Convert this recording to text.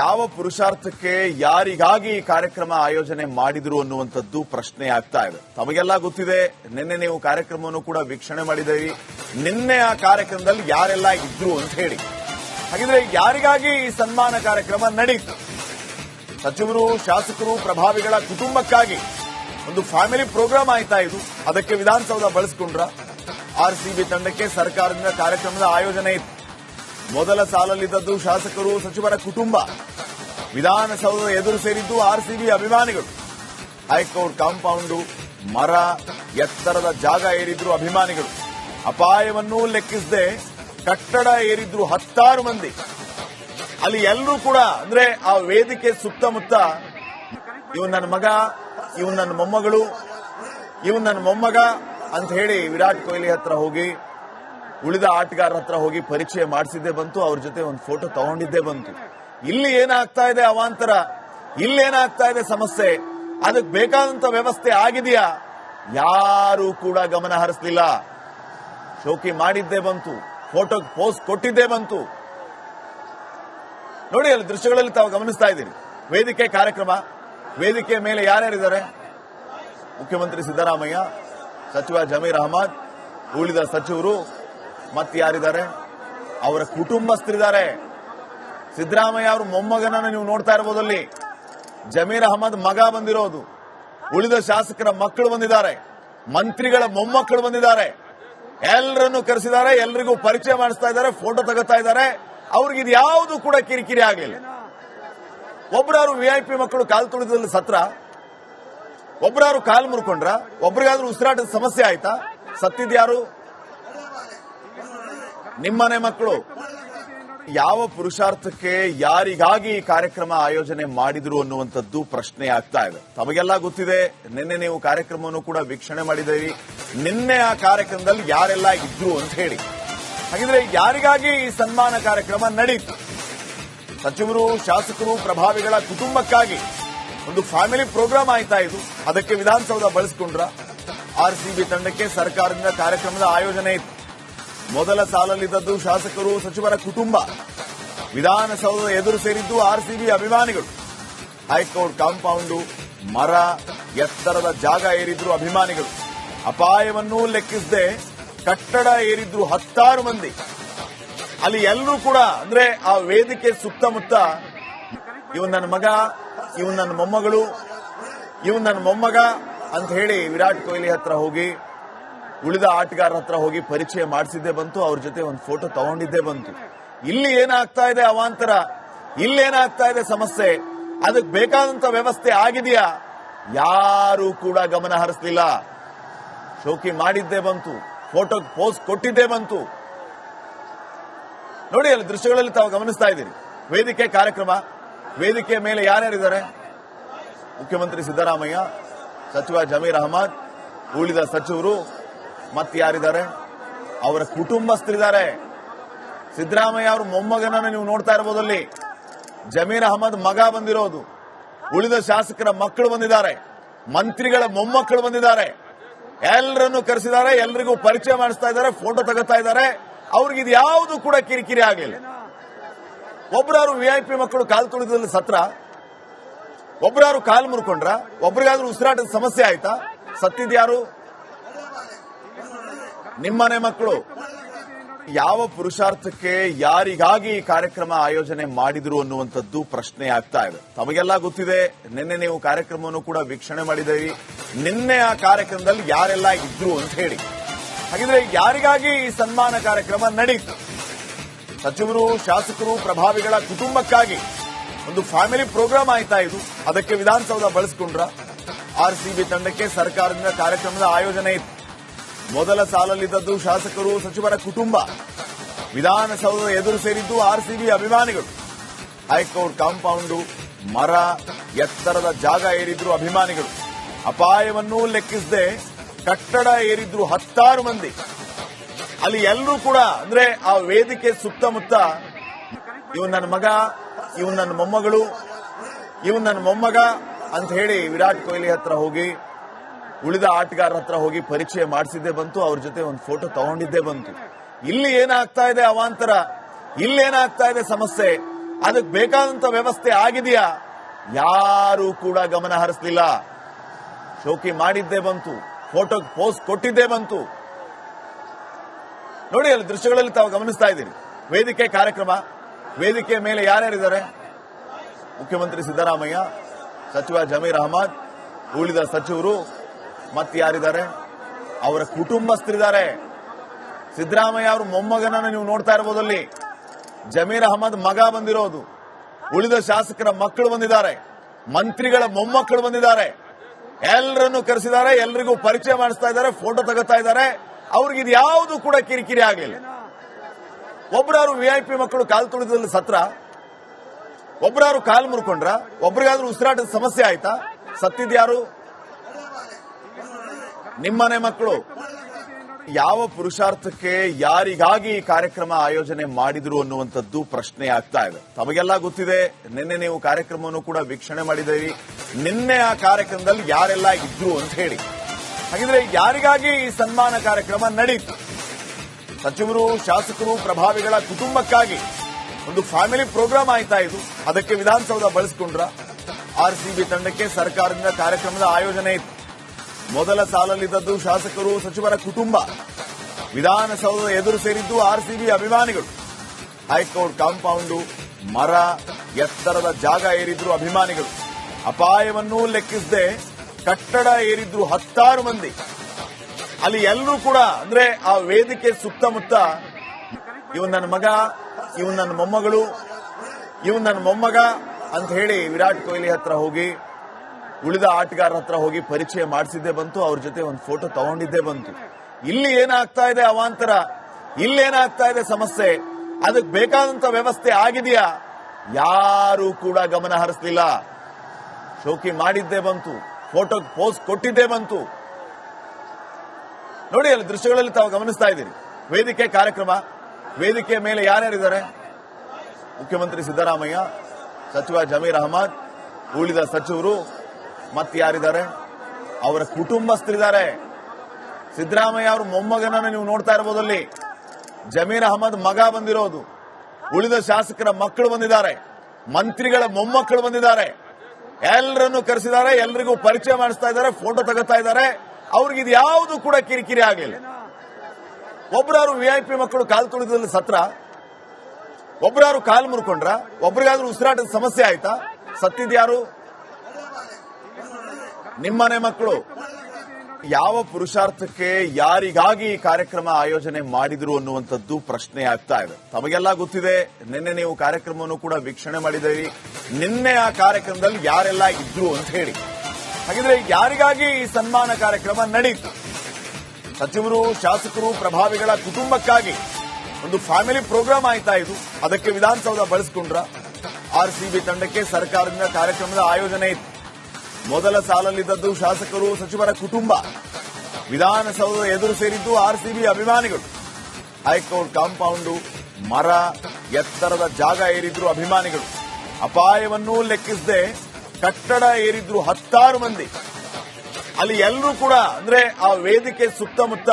ಯಾವ ಪುರುಷಾರ್ಥಕ್ಕೆ ಯಾರಿಗಾಗಿ ಈ ಕಾರ್ಯಕ್ರಮ ಆಯೋಜನೆ ಮಾಡಿದ್ರು ಅನ್ನುವಂಥದ್ದು ಪ್ರಶ್ನೆ ಆಗ್ತಾ ಇದೆ. ತಮಗೆಲ್ಲ ಗೊತ್ತಿದೆ, ನಿನ್ನೆ ನೀವು ಕಾರ್ಯಕ್ರಮವನ್ನು ಕೂಡ ವೀಕ್ಷಣೆ ಮಾಡಿದ್ದೀರಿ. ನಿನ್ನೆ ಆ ಕಾರ್ಯಕ್ರಮದಲ್ಲಿ ಯಾರೆಲ್ಲ ಇದ್ರು ಅಂತ ಹೇಳಿ. ಹಾಗಿದ್ರೆ ಯಾರಿಗಾಗಿ ಈ ಸನ್ಮಾನ ಕಾರ್ಯಕ್ರಮ ನಡೀತು? ಸಚಿವರು, ಶಾಸಕರು, ಪ್ರಭಾವಿಗಳ ಕುಟುಂಬಕ್ಕಾಗಿ ಒಂದು ಫ್ಯಾಮಿಲಿ ಪ್ರೋಗ್ರಾಮ್ ಆಯ್ತಾ ಇದು? ಅದಕ್ಕೆ ವಿಧಾನಸೌಧ ಬಳಸ್ಕೊಂಡ್ರ? ಆರ್ಸಿಬಿ ತಂಡಕ್ಕೆ ಸರ್ಕಾರದಿಂದ ಕಾರ್ಯಕ್ರಮದ ಆಯೋಜನೆ ಇತ್ತು. ಮೊದಲ ಸಾಲಲ್ಲಿದ್ದದ್ದು ಶಾಸಕರು, ಸಚಿವರ ಕುಟುಂಬ. ವಿಧಾನಸೌಧದ ಎದುರು ಸೇರಿದ್ದು ಆರ್ಸಿಬಿ ಅಭಿಮಾನಿಗಳು. ಹೈಕೋರ್ಟ್ ಕಾಂಪೌಂಡು ಮರ ಎತ್ತರದ ಜಾಗ ಏರಿದ್ರು ಅಭಿಮಾನಿಗಳು. ಅಪಾಯವನ್ನು ಲೆಕ್ಕಿಸದೆ ಕಟ್ಟಡ ಏರಿದ್ರು ಹತ್ತಾರು ಮಂದಿ. ಅಲ್ಲಿ ಎಲ್ಲರೂ ಕೂಡ ಅಂದ್ರೆ ಆ ವೇದಿಕೆ ಸುತ್ತಮುತ್ತ ಇವನ್ ನನ್ನ ಮಗ, ಇವನ್ ನನ್ನ ಮೊಮ್ಮಗಳು, ಇವನ್ ನನ್ನ ಮೊಮ್ಮಗ ಅಂತ ಹೇಳಿ ವಿರಾಟ್ ಕೊಹ್ಲಿ ಹತ್ರ ಹೋಗಿ ಉಳಿದ ಆಟಗಾರರ ಹತ್ರ ಹೋಗಿ ಪರಿಚಯ ಮಾಡಿಸಿದ್ದೇ ಬಂತು, ಅವ್ರ ಜೊತೆ ಒಂದು ಫೋಟೋ ತಗೊಂಡಿದ್ದೇ ಬಂತು. ಇಲ್ಲಿ ಏನಾಗ್ತಾ ಇದೆ ಅವಾಂತರ? ಇಲ್ಲಿ ಏನಾಗ್ತಾ ಇದೆ ಸಮಸ್ಯೆ? ಅದಕ್ಕೆ ಬೇಕಾದಂತ ವ್ಯವಸ್ಥೆ ಆಗಿದೆಯಾ? ಯಾರು ಕೂಡ ಗಮನ ಹರಿಸಲಿಲ್ಲ. ಶೋಕಿ ಮಾಡಿದ್ದೇ ಬಂತು ಫೋಟೋ ಪೋಸ್ಟ್ ಕೊಟ್ಟಿದ್ದೇ ಬಂತು. ನೋಡಿ, ಅಲ್ಲಿ ದೃಶ್ಯಗಳಲ್ಲಿ ತಾವು ಗಮನಿಸ್ತಾ ಇದ್ದೀರಿ. ವೇದಿಕೆ ಕಾರ್ಯಕ್ರಮ. ವೇದಿಕೆ ಮೇಲೆ ಯಾರ್ಯಾರಿದ್ದಾರೆ? ಮುಖ್ಯಮಂತ್ರಿ ಸಿದ್ದರಾಮಯ್ಯ, ಸಚಿವ ಜಮೀರ್ ಅಹಮದ್, ಉಳಿದ ಸಚಿವರು ಮತ್ತೆ ಯಾರಿದ್ದಾರೆ? ಅವರ ಕುಟುಂಬಸ್ಥರಿದ್ದಾರೆ. ಸಿದ್ದರಾಮಯ್ಯ ಅವ್ರ ಮೊಮ್ಮಗನನ್ನು ನೀವು ನೋಡ್ತಾ ಇರಬಹುದು ಅಲ್ಲಿ. ಜಮೀರ್ ಅಹಮದ್ ಮಗ ಬಂದಿರೋದು. ಉಳಿದ ಶಾಸಕರ ಮಕ್ಕಳು ಬಂದಿದ್ದಾರೆ. ಮಂತ್ರಿಗಳ ಮೊಮ್ಮಕ್ಕಳು ಬಂದಿದ್ದಾರೆ. ಎಲ್ಲರನ್ನು ಕರೆಸಿದ್ದಾರೆ, ಎಲ್ರಿಗೂ ಪರಿಚಯ ಮಾಡಿಸ್ತಾ ಇದ್ದಾರೆ ಫೋಟೋ ತಗೋತಾ ಇದ್ದಾರೆ. ಅವ್ರಿಗೆ ಇದು ಯಾವುದು ಕೂಡ ಕಿರಿಕಿರಿ ಆಗಲಿಲ್ಲ. ಒಬ್ಬರಾರು ವಿಐಪಿ ಮಕ್ಕಳು ಕಾಲು ತುಳಿದಲ್ಲಿ ಸತ್ರ. ಒಬ್ಬರಾರು ಕಾಲು ಮುರ್ಕೊಂಡ್ರ. ಒಬ್ರಿಗಾದ್ರೂ ಉಸಿರಾಟದ ಸಮಸ್ಯೆ ಆಯ್ತಾ? ಸತ್ತಿದ್ಯಾರು ನಿಮ್ಮನೆ ಮಕ್ಕಳು, ಯಾವ ಪುರುಷಾರ್ಥಕ್ಕೆ ಯಾರಿಗಾಗಿ ಈ ಕಾರ್ಯಕ್ರಮ ಆಯೋಜನೆ ಮಾಡಿದ್ರು ಅನ್ನುವಂಥದ್ದು ಪ್ರಶ್ನೆ ಆಗ್ತಾ ಇದೆ. ತಮಗೆಲ್ಲ ಗೊತ್ತಿದೆ, ನಿನ್ನೆ ನೀವು ಕಾರ್ಯಕ್ರಮವನ್ನು ಕೂಡ ವೀಕ್ಷಣೆ ಮಾಡಿದ್ದೀರಿ. ನಿನ್ನೆ ಆ ಕಾರ್ಯಕ್ರಮದಲ್ಲಿ ಯಾರೆಲ್ಲ ಇದ್ರು ಅಂತ ಹೇಳಿ. ಹಾಗಿದ್ರೆ ಯಾರಿಗಾಗಿ ಈ ಸನ್ಮಾನ ಕಾರ್ಯಕ್ರಮ ನಡೀತು? ಸಚಿವರು, ಶಾಸಕರು, ಪ್ರಭಾವಿಗಳ ಕುಟುಂಬಕ್ಕಾಗಿ ಒಂದು ಫ್ಯಾಮಿಲಿ ಪ್ರೋಗ್ರಾಮ್ ಆಯ್ತಾ ಇದು? ಅದಕ್ಕೆ ವಿಧಾನಸೌಧ ಬಳಸ್ಕೊಂಡ್ರ? ಆರ್ಸಿಬಿ ತಂಡಕ್ಕೆ ಸರ್ಕಾರದಿಂದ ಕಾರ್ಯಕ್ರಮದ ಆಯೋಜನೆ ಇತ್ತು. ಮೊದಲ ಸಾಲಲ್ಲಿದ್ದದ್ದು ಶಾಸಕರು, ಸಚಿವರ ಕುಟುಂಬ. ವಿಧಾನಸೌಧದ ಎದುರು ಸೇರಿದ್ದು ಆರ್ಸಿಬಿ ಅಭಿಮಾನಿಗಳು. ಹೈಕೋರ್ಟ್ ಕಾಂಪೌಂಡು, ಮರ, ಎತ್ತರದ ಜಾಗ ಏರಿದ್ರು ಅಭಿಮಾನಿಗಳು. ಅಪಾಯವನ್ನು ಲೆಕ್ಕಿಸದೆ ಕಟ್ಟಡ ಏರಿದ್ರು ಹತ್ತಾರು ಮಂದಿ. ಅಲ್ಲಿ ಎಲ್ಲರೂ ಕೂಡ, ಅಂದ್ರೆ ಆ ವೇದಿಕೆ ಸುತ್ತಮುತ್ತ ಇವನ್ ನನ್ನ ಮಗ, ಇವನ್ ನನ್ನ ಮೊಮ್ಮಗಳು, ಇವನ್ ನನ್ನ ಮೊಮ್ಮಗ ಅಂತ ಹೇಳಿ ವಿರಾಟ್ ಕೊಹ್ಲಿ ಹತ್ರ ಹೋಗಿ ಉಳಿದ ಆಟಗಾರರ ಹತ್ರ ಹೋಗಿ ಪರಿಚಯ ಮಾಡಿಸಿದ್ದೆ ಬಂತು, ಅವ್ರ ಜೊತೆ ಒಂದು ಫೋಟೋ ತಗೊಂಡಿದ್ದೇ ಬಂತು. ಇಲ್ಲಿ ಏನಾಗ್ತಾ ಇದೆ ಅವಾಂತರ? ಇಲ್ಲಿ ಏನಾಗ್ತಾ ಇದೆ ಸಮಸ್ಯೆ? ಅದಕ್ಕೆ ಬೇಕಾದಂತ ವ್ಯವಸ್ಥೆ ಆಗಿದೆಯಾ? ಯಾರು ಕೂಡ ಗಮನ ಹರಿಸಲಿಲ್ಲ. ಶೋಕಿ ಮಾಡಿದ್ದೇ ಬಂತು ಫೋಟೋ ಪೋಸ್ಟ್ ಕೊಟ್ಟಿದ್ದೇ ಬಂತು. ನೋಡಿ, ಅಲ್ಲಿ ದೃಶ್ಯಗಳಲ್ಲಿ ತಾವು ಗಮನಿಸ್ತಾ ಇದ್ದೀರಿ. ವೇದಿಕೆ ಕಾರ್ಯಕ್ರಮ. ವೇದಿಕೆ ಮೇಲೆ ಯಾರ್ಯಾರಿದ್ದಾರೆ? ಮುಖ್ಯಮಂತ್ರಿ ಸಿದ್ದರಾಮಯ್ಯ, ಸಚಿವ ಜಮೀರ್ ಅಹಮದ್, ಉಳಿದ ಸಚಿವರು ಮತ್ತೆ ಯಾರಿದ್ದಾರೆ? ಅವರ ಕುಟುಂಬಸ್ಥರಿದ್ದಾರೆ. ಸಿದ್ದರಾಮಯ್ಯ ಅವ್ರ ಮೊಮ್ಮಗನನ್ನು ನೀವು ನೋಡ್ತಾ ಇರಬಹುದು ಅಲ್ಲಿ. ಜಮೀರ್ ಅಹಮದ್ ಮಗ ಬಂದಿರೋದು. ಉಳಿದ ಶಾಸಕರ ಮಕ್ಕಳು ಬಂದಿದ್ದಾರೆ. ಮಂತ್ರಿಗಳ ಮೊಮ್ಮಕ್ಕಳು ಬಂದಿದ್ದಾರೆ. ಎಲ್ಲರನ್ನು ಕರೆಸಿದ್ದಾರೆ, ಎಲ್ರಿಗೂ ಪರಿಚಯ ಮಾಡಿಸ್ತಾ ಇದ್ದಾರೆ ಫೋಟೋ ತಗೋತಾ ಇದ್ದಾರೆ. ಅವ್ರಿಗೆ ಇದು ಯಾವುದು ಕೂಡ ಕಿರಿಕಿರಿ ಆಗಲಿಲ್ಲ. ಒಬ್ಬರಾರು ವಿಐಪಿ ಮಕ್ಕಳು ಕಾಲು ತುಳಿದಲ್ಲಿ ಸತ್ರ. ಒಬ್ಬರಾರು ಕಾಲು ಮುರ್ಕೊಂಡ್ರ, ಒಬ್ರಿಗಾದ್ರೂ ಉಸಿರಾಟದ ಸಮಸ್ಯೆ ಆಯ್ತಾ? ಸತ್ತಿದ್ಯಾರು ನಿಮ್ಮನೆ ಮಕ್ಕಳು, ಯಾವ ಪುರುಷಾರ್ಥಕ್ಕೆ ಯಾರಿಗಾಗಿ ಈ ಕಾರ್ಯಕ್ರಮ ಆಯೋಜನೆ ಮಾಡಿದ್ರು ಅನ್ನುವಂಥದ್ದು ಪ್ರಶ್ನೆ ಆಗ್ತಾ ಇದೆ. ತಮಗೆಲ್ಲ ಗೊತ್ತಿದೆ, ನಿನ್ನೆ ನೀವು ಕಾರ್ಯಕ್ರಮವನ್ನು ಕೂಡ ವೀಕ್ಷಣೆ ಮಾಡಿದ್ದೀರಿ. ನಿನ್ನೆ ಆ ಕಾರ್ಯಕ್ರಮದಲ್ಲಿ ಯಾರೆಲ್ಲ ಇದ್ರು ಅಂತ ಹೇಳಿ. ಹಾಗಿದ್ರೆ ಯಾರಿಗಾಗಿ ಈ ಸನ್ಮಾನ ಕಾರ್ಯಕ್ರಮ ನಡೀತು? ಸಚಿವರು, ಶಾಸಕರು, ಪ್ರಭಾವಿಗಳ ಕುಟುಂಬಕ್ಕಾಗಿ ಒಂದು ಫ್ಯಾಮಿಲಿ ಪ್ರೋಗ್ರಾಮ್ ಆಯ್ತಾ ಇದು? ಅದಕ್ಕೆ ವಿಧಾನಸೌಧ ಬಳಸ್ಕೊಂಡ್ರ? ಆರ್ಸಿಬಿ ತಂಡಕ್ಕೆ ಸರ್ಕಾರದಿಂದ ಕಾರ್ಯಕ್ರಮದ ಆಯೋಜನೆ ಇತ್ತು. ಮೊದಲ ಸಾಲಲ್ಲಿದ್ದದ್ದು ಶಾಸಕರು, ಸಚಿವರ ಕುಟುಂಬ. ವಿಧಾನಸೌಧದ ಎದುರು ಸೇರಿದ್ದು ಆರ್ಸಿಬಿ ಅಭಿಮಾನಿಗಳು. ಹೈಕೋರ್ಟ್ ಕಾಂಪೌಂಡು ಮರ ಎತ್ತರದ ಜಾಗ ಏರಿದ್ರು ಅಭಿಮಾನಿಗಳು. ಅಪಾಯವನ್ನು ಲೆಕ್ಕಿಸದೆ ಕಟ್ಟಡ ಏರಿದ್ರು ಹತ್ತಾರು ಮಂದಿ. ಅಲ್ಲಿ ಎಲ್ಲರೂ ಕೂಡ ಅಂದ್ರೆ ಆ ವೇದಿಕೆ ಸುತ್ತಮುತ್ತ ಇವನ್ ನನ್ನ ಮಗ, ಇವನ್ ನನ್ನ ಮೊಮ್ಮಗಳು, ಇವನ್ ನನ್ನ ಮೊಮ್ಮಗ ಅಂತ ಹೇಳಿ ವಿರಾಟ್ ಕೊಹ್ಲಿ ಹತ್ರ ಹೋಗಿ ಉಳಿದ ಆಟಗಾರರ ಹತ್ರ ಹೋಗಿ ಪರಿಚಯ ಮಾಡಿಸಿದ್ದೇ ಬಂತು, ಅವ್ರ ಜೊತೆ ಒಂದು ಫೋಟೋ ತಗೊಂಡಿದ್ದೇ ಬಂತು. ಇಲ್ಲಿ ಏನಾಗ್ತಾ ಇದೆ ಅವಾಂತರ? ಇಲ್ಲಿ ಏನಾಗ್ತಾ ಇದೆ ಸಮಸ್ಯೆ? ಅದಕ್ಕೆ ಬೇಕಾದಂತ ವ್ಯವಸ್ಥೆ ಆಗಿದೆಯಾ? ಯಾರು ಕೂಡ ಗಮನ ಹರಿಸಲಿಲ್ಲ. ಶೋಕಿ ಮಾಡಿದ್ದೇ ಬಂತು ಫೋಟೋಗೆ ಪೋಸ್ಟ್ ಕೊಟ್ಟಿದ್ದೇ ಬಂತು. ನೋಡಿ, ಅಲ್ಲಿ ದೃಶ್ಯಗಳಲ್ಲಿ ತಾವು ಗಮನಿಸ್ತಾ ಇದ್ದೀರಿ. ವೇದಿಕೆ ಕಾರ್ಯಕ್ರಮ. ವೇದಿಕೆ ಮೇಲೆ ಯಾರ್ಯಾರಿದ್ದಾರೆ? ಮುಖ್ಯಮಂತ್ರಿ ಸಿದ್ದರಾಮಯ್ಯ, ಸಚಿವ ಜಮೀರ್ ಅಹಮದ್, ಉಳಿದ ಸಚಿವರು ಮತ್ತೆ ಯಾರಿದ್ದಾರೆ? ಅವರ ಕುಟುಂಬಸ್ಥರಿದ್ದಾರೆ. ಸಿದ್ದರಾಮಯ್ಯ ಅವ್ರ ಮೊಮ್ಮಗನನ್ನು ನೀವು ನೋಡ್ತಾ ಇರಬಹುದಲ್ಲಿ ಜಮೀರ್ ಅಹಮದ್ ಮಗ ಬಂದಿರೋದು. ಉಳಿದ ಶಾಸಕರ ಮಕ್ಕಳು ಬಂದಿದ್ದಾರೆ. ಮಂತ್ರಿಗಳ ಮೊಮ್ಮಕ್ಕಳು ಬಂದಿದ್ದಾರೆ. ಎಲ್ಲರನ್ನು ಕರೆಸಿದ್ದಾರೆ, ಎಲ್ರಿಗೂ ಪರಿಚಯ ಮಾಡಿಸ್ತಾ ಇದ್ದಾರೆ ಫೋಟೋ ತಗೋತಾ ಇದ್ದಾರೆ. ಅವ್ರಿಗೆ ಇದು ಯಾವುದು ಕೂಡ ಕಿರಿಕಿರಿ ಆಗಲಿಲ್ಲ. ಒಬ್ಬರಾರು ಪಿ ಮಕ್ಕಳು ಕಾಲು ತುಳಿದಲ್ಲಿ ಸತ್ರ. ಒಬ್ಬರಾರು ಕಾಲು ಮುರ್ಕೊಂಡ್ರ. ಒಬ್ರಿಗಾದ್ರೂ ಉಸಿರಾಟದ ಸಮಸ್ಯೆ ಆಯ್ತಾ? ಸತ್ತಿದ್ಯಾರು ನಿಮ್ಮನೆ ಮಕ್ಕಳು, ಯಾವ ಪುರುಷಾರ್ಥಕ್ಕೆ ಯಾರಿಗಾಗಿ ಈ ಕಾರ್ಯಕ್ರಮ ಆಯೋಜನೆ ಮಾಡಿದ್ರು ಅನ್ನುವಂಥದ್ದು ಪ್ರಶ್ನೆ ಆಗ್ತಾ ಇದೆ. ತಮಗೆಲ್ಲ ಗೊತ್ತಿದೆ, ನಿನ್ನೆ ನೀವು ಕಾರ್ಯಕ್ರಮವನ್ನು ಕೂಡ ವೀಕ್ಷಣೆ ಮಾಡಿದ್ದೀರಿ. ನಿನ್ನೆ ಆ ಕಾರ್ಯಕ್ರಮದಲ್ಲಿ ಯಾರೆಲ್ಲ ಇದ್ರು ಅಂತ ಹೇಳಿ. ಹಾಗಿದ್ರೆ ಯಾರಿಗಾಗಿ ಈ ಸನ್ಮಾನ ಕಾರ್ಯಕ್ರಮ ನಡೀತು? ಸಚಿವರು, ಶಾಸಕರು, ಪ್ರಭಾವಿಗಳ ಕುಟುಂಬಕ್ಕಾಗಿ ಒಂದು ಫ್ಯಾಮಿಲಿ ಪ್ರೋಗ್ರಾಮ್ ಆಯ್ತಾ ಇದು? ಅದಕ್ಕೆ ವಿಧಾನಸೌಧ ಬಳಸಿಕೊಂಡ್ರ? ಆರ್ಸಿಬಿ ತಂಡಕ್ಕೆ ಸರ್ಕಾರದಿಂದ ಕಾರ್ಯಕ್ರಮದ ಆಯೋಜನೆ ಇತ್ತು. ಮೊದಲ ಸಾಲಲ್ಲಿದ್ದದ್ದು ಶಾಸಕರು, ಸಚಿವರ ಕುಟುಂಬ. ವಿಧಾನಸೌಧದ ಎದುರು ಸೇರಿದ್ದು ಆರ್ಸಿಬಿ ಅಭಿಮಾನಿಗಳು. ಹೈಕೋರ್ಟ್ ಕಾಂಪೌಂಡು, ಮರ, ಎತ್ತರದ ಜಾಗ ಏರಿದ್ರು ಅಭಿಮಾನಿಗಳು. ಅಪಾಯವನ್ನು ಲೆಕ್ಕಿಸದೆ ಕಟ್ಟಡ ಏರಿದ್ರು ಹತ್ತಾರು ಮಂದಿ. ಅಲ್ಲಿ ಎಲ್ಲರೂ ಕೂಡ, ಅಂದ್ರೆ ಆ ವೇದಿಕೆ ಸುತ್ತಮುತ್ತ ಇವನ್ ನನ್ನ ಮಗ, ಇವನ್ ನನ್ನ ಮೊಮ್ಮಗಳು, ಇವನ್ ನನ್ನ ಮೊಮ್ಮಗ ಅಂತ ಹೇಳಿ ವಿರಾಟ್ ಕೊಹ್ಲಿ ಹತ್ರ ಹೋಗಿ ಉಳಿದ ಆಟಗಾರರ ಹತ್ರ ಹೋಗಿ ಪರಿಚಯ ಮಾಡಿಸಿದ್ದೆ ಬಂತು, ಅವ್ರ ಜೊತೆ ಒಂದು ಫೋಟೋ ತಗೊಂಡಿದ್ದೇ ಬಂತು. ಇಲ್ಲಿ ಏನಾಗ್ತಾ ಇದೆ ಅವಾಂತರ? ಇಲ್ಲಿ ಏನಾಗ್ತಾ ಇದೆ ಸಮಸ್ಯೆ? ಅದಕ್ಕೆ ಬೇಕಾದಂತ ವ್ಯವಸ್ಥೆ ಆಗಿದೆಯಾ? ಯಾರು ಕೂಡ ಗಮನ ಹರಿಸಲಿಲ್ಲ. ಶೋಕಿ ಮಾಡಿದ್ದೇ ಬಂತು ಫೋಟೋಗೆ ಪೋಸ್ಟ್ ಕೊಟ್ಟಿದ್ದೇ ಬಂತು. ನೋಡಿ, ಅಲ್ಲಿ ದೃಶ್ಯಗಳಲ್ಲಿ ತಾವು ಗಮನಿಸ್ತಾ ಇದ್ದೀರಿ. ವೇದಿಕೆ ಕಾರ್ಯಕ್ರಮ. ವೇದಿಕೆ ಮೇಲೆ ಯಾರ್ಯಾರಿದ್ದಾರೆ? ಮುಖ್ಯಮಂತ್ರಿ ಸಿದ್ದರಾಮಯ್ಯ, ಸಚಿವ ಜಮೀರ್ ಅಹಮದ್, ಉಳಿದ ಸಚಿವರು ಮತ್ತೆ ಯಾರಿದ್ದಾರೆ? ಅವರ ಕುಟುಂಬಸ್ಥರಿದ್ದಾರೆ. ಸಿದ್ದರಾಮಯ್ಯ ಅವ್ರ ಮೊಮ್ಮಗನನ್ನು ನೀವು ನೋಡ್ತಾ ಇರಬಹುದಲ್ಲಿ ಜಮೀರ್ ಅಹಮದ್ ಮಗ ಬಂದಿರೋದು. ಉಳಿದ ಶಾಸಕರ ಮಕ್ಕಳು ಬಂದಿದ್ದಾರೆ. ಮಂತ್ರಿಗಳ ಮೊಮ್ಮಕ್ಕಳು ಬಂದಿದ್ದಾರೆ. ಎಲ್ಲರನ್ನು ಕರೆಸಿದ್ದಾರೆ, ಎಲ್ರಿಗೂ ಪರಿಚಯ ಮಾಡಿಸ್ತಾ ಇದ್ದಾರೆ ಫೋಟೋ ತಗೋತಾ ಇದ್ದಾರೆ. ಅವ್ರಿಗೆ ಇದು ಯಾವುದು ಕೂಡ ಕಿರಿಕಿರಿ ಆಗಲಿಲ್ಲ. ಒಬ್ಬರಾರು ವಿ ಐ ಪಿ ಮಕ್ಕಳು ಕಾಲು ತುಳಿದಲ್ಲಿ ಸತ್ರ. ಒಬ್ಬರಾರು ಕಾಲು ಮುರ್ಕೊಂಡ್ರ, ಒಬ್ರಿಗಾದ್ರೂ ಉಸಿರಾಟದ ಸಮಸ್ಯೆ ಆಯ್ತಾ? ಸತ್ತಿದ್ಯಾರು ನಿಮ್ಮನೆ ಮಕ್ಕಳು, ಯಾವ ಪುರುಷಾರ್ಥಕ್ಕೆ ಯಾರಿಗಾಗಿ ಈ ಕಾರ್ಯಕ್ರಮ ಆಯೋಜನೆ ಮಾಡಿದ್ರು ಅನ್ನುವಂಥದ್ದು ಪ್ರಶ್ನೆ ಆಗ್ತಾ ಇದೆ. ತಮಗೆಲ್ಲ ಗೊತ್ತಿದೆ, ನಿನ್ನೆ ನೀವು ಕಾರ್ಯಕ್ರಮವನ್ನು ಕೂಡ ವೀಕ್ಷಣೆ ಮಾಡಿದ್ದೀರಿ ನಿನ್ನೆ ಆ ಕಾರ್ಯಕ್ರಮದಲ್ಲಿ ಯಾರೆಲ್ಲ ಇದ್ರು ಅಂತ ಹೇಳಿ. ಹಾಗಿದ್ರೆ ಯಾರಿಗಾಗಿ ಈ ಸನ್ಮಾನ ಕಾರ್ಯಕ್ರಮ ನಡೀತು? ಸಚಿವರು, ಶಾಸಕರು, ಪ್ರಭಾವಿಗಳ ಕುಟುಂಬಕ್ಕಾಗಿ ಒಂದು ಫ್ಯಾಮಿಲಿ ಪ್ರೋಗ್ರಾಮ್ ಆಯ್ತಾ ಇದು? ಅದಕ್ಕೆ ವಿಧಾನಸೌಧ ಬಳಸಿಕೊಂಡ್ರ? ಆರ್ಸಿಬಿ ತಂಡಕ್ಕೆ ಸರ್ಕಾರದಿಂದ ಕಾರ್ಯಕ್ರಮದ ಆಯೋಜನೆ ಇತ್ತು. ಮೊದಲ ಸಾಲಲ್ಲಿದ್ದದ್ದು ಶಾಸಕರು, ಸಚಿವರ ಕುಟುಂಬ. ವಿಧಾನಸೌಧದ ಎದುರು ಸೇರಿದ್ದು ಆರ್ಸಿಬಿ ಅಭಿಮಾನಿಗಳು. ಹೈಕೋರ್ಟ್ ಕಾಂಪೌಂಡು, ಮರ, ಎತ್ತರದ ಜಾಗ ಏರಿದ್ರು ಅಭಿಮಾನಿಗಳು. ಅಪಾಯವನ್ನೂ ಲೆಕ್ಕಿಸದೆ ಕಟ್ಟಡ ಏರಿದ್ರು ಹತ್ತಾರು ಮಂದಿ. ಅಲ್ಲಿ ಎಲ್ಲರೂ ಕೂಡ ಅಂದ್ರೆ ಆ ವೇದಿಕೆ ಸುತ್ತಮುತ್ತ